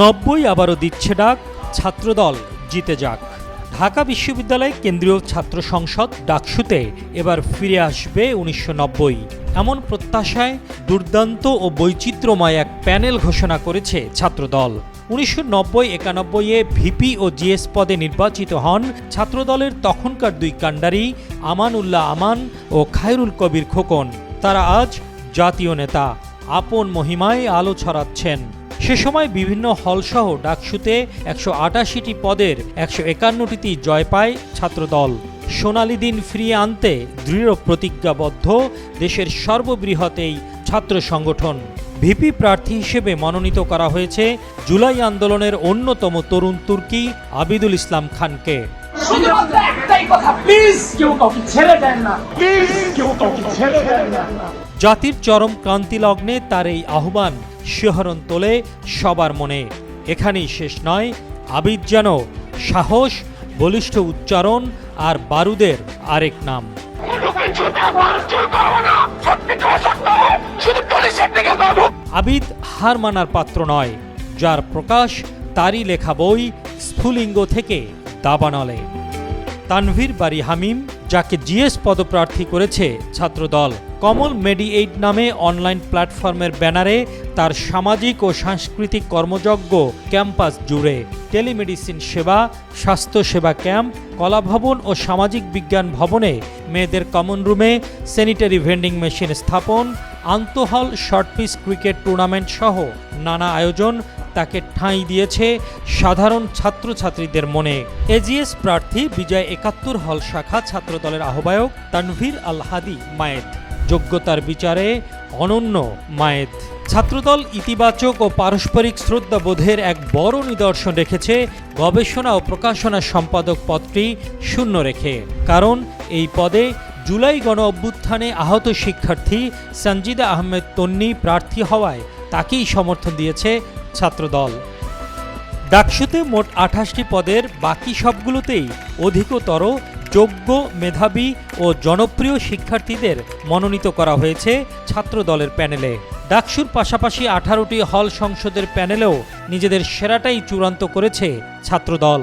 নব্বই আবারও দিচ্ছে ডাক, ছাত্রদল জিতে যাক। ঢাকা বিশ্ববিদ্যালয় কেন্দ্রীয় ছাত্র সংসদ ডাকসুতে এবার ফিরে আসবে উনিশশো নব্বই। এমন প্রত্যাশায় দুর্দান্ত ও বৈচিত্র্যময় এক প্যানেল ঘোষণা করেছে ছাত্রদল। উনিশশো নব্বই একানব্বইয়ে ভিপি ও জিএস পদে নির্বাচিত হন ছাত্রদলের তখনকার দুই কাণ্ডারি আমান উল্লাহ আমান ও খায়রুল কবির খোকন। তারা আজ জাতীয় নেতা। আপন মহিমায় আলো ছড়াচ্ছেন। সে সময় বিভিন্ন হলসহ ডাকসুতে একশো আটাশিটি পদের একশো একান্নটিতে জয় পায় ছাত্রদল। সোনালি দিন ফিরিয়ে আনতে দৃঢ় প্রতিজ্ঞাবদ্ধ দেশের সর্ববৃহৎ এই ছাত্র সংগঠন। ভিপি প্রার্থী হিসেবে মনোনীত করা হয়েছে জুলাই আন্দোলনের অন্যতম তরুণ তুর্কি আবিদুল ইসলাম খানকে। একটাই কথা প্লিজ কেউ কাউকে ছেড়ে দেন না। প্লিজ কেউ কাউকে ছেড়ে দেন না। জাতির চরম ক্রান্তি লগ্নে তার এই আহ্বান শিহরণ তোলে সবার মনে। এখানেই শেষ নয়, আবিদ যেন সাহস, বলিষ্ঠ উচ্চারণ আর বারুদের আরেক নাম। আবিদ হার মানার পাত্র নয়, যার প্রকাশ তারই লেখা বই স্ফুলিঙ্গ থেকে দাবানলে। তানভীর বাড়ি হামিম যাকে জিএস পদপ্রার্থী করেছে ছাত্রদল। কমল মেডিএইড নামে অনলাইন প্ল্যাটফর্মের ব্যানারে তার সামাজিক ও সাংস্কৃতিক কর্মযজ্ঞ ক্যাম্পাস জুড়ে। টেলিমেডিসিন সেবা স্বাস্থ্যসেবা ক্যাম্প কলাভবন ও সামাজিক বিজ্ঞান ভবনে মেয়েদের কমন রুমে, স্যানিটারি ভেন্ডিং মেশিন স্থাপন, আন্তঃহল শর্টপিস ক্রিকেট টুর্নামেন্ট সহ নানা আয়োজন তাকে ঠাঁই দিয়েছে সাধারণ ছাত্রছাত্রীদের মনে। এজিএস প্রার্থী বিজয় একাত্তর হল শাখা ছাত্রদলের আহ্বায়ক তানভীর আল হাদি মায়েদ যোগ্যতার বিচারে অনন্য মায়েদ ছাত্রদল ইতিবাচক ও পারস্পরিক শ্রদ্ধাবোধের এক বড় নিদর্শন রেখেছে গবেষণা ও প্রকাশনা সম্পাদক পদটি শূন্য রেখে। কারণ এই পদে জুলাই গণ অভ্যুত্থানে আহত শিক্ষার্থী সঞ্জিদা আহমেদ তন্নি প্রার্থী হওয়ায় তাকেই সমর্থন দিয়েছে ছাত্রদল। ডাকসুতে মোট আঠাশটি পদের বাকি সবগুলোতেই অধিকতর যোগ্য মেধাবী ও জনপ্রিয় শিক্ষার্থীদের মনোনীত করা হয়েছে ছাত্র দলের প্যানেলে। ডাকসুর পাশাপাশি আঠারোটি হল সংসদের প্যানেলেও নিজেদের সেরাটাই চূড়ান্ত করেছে ছাত্রদল।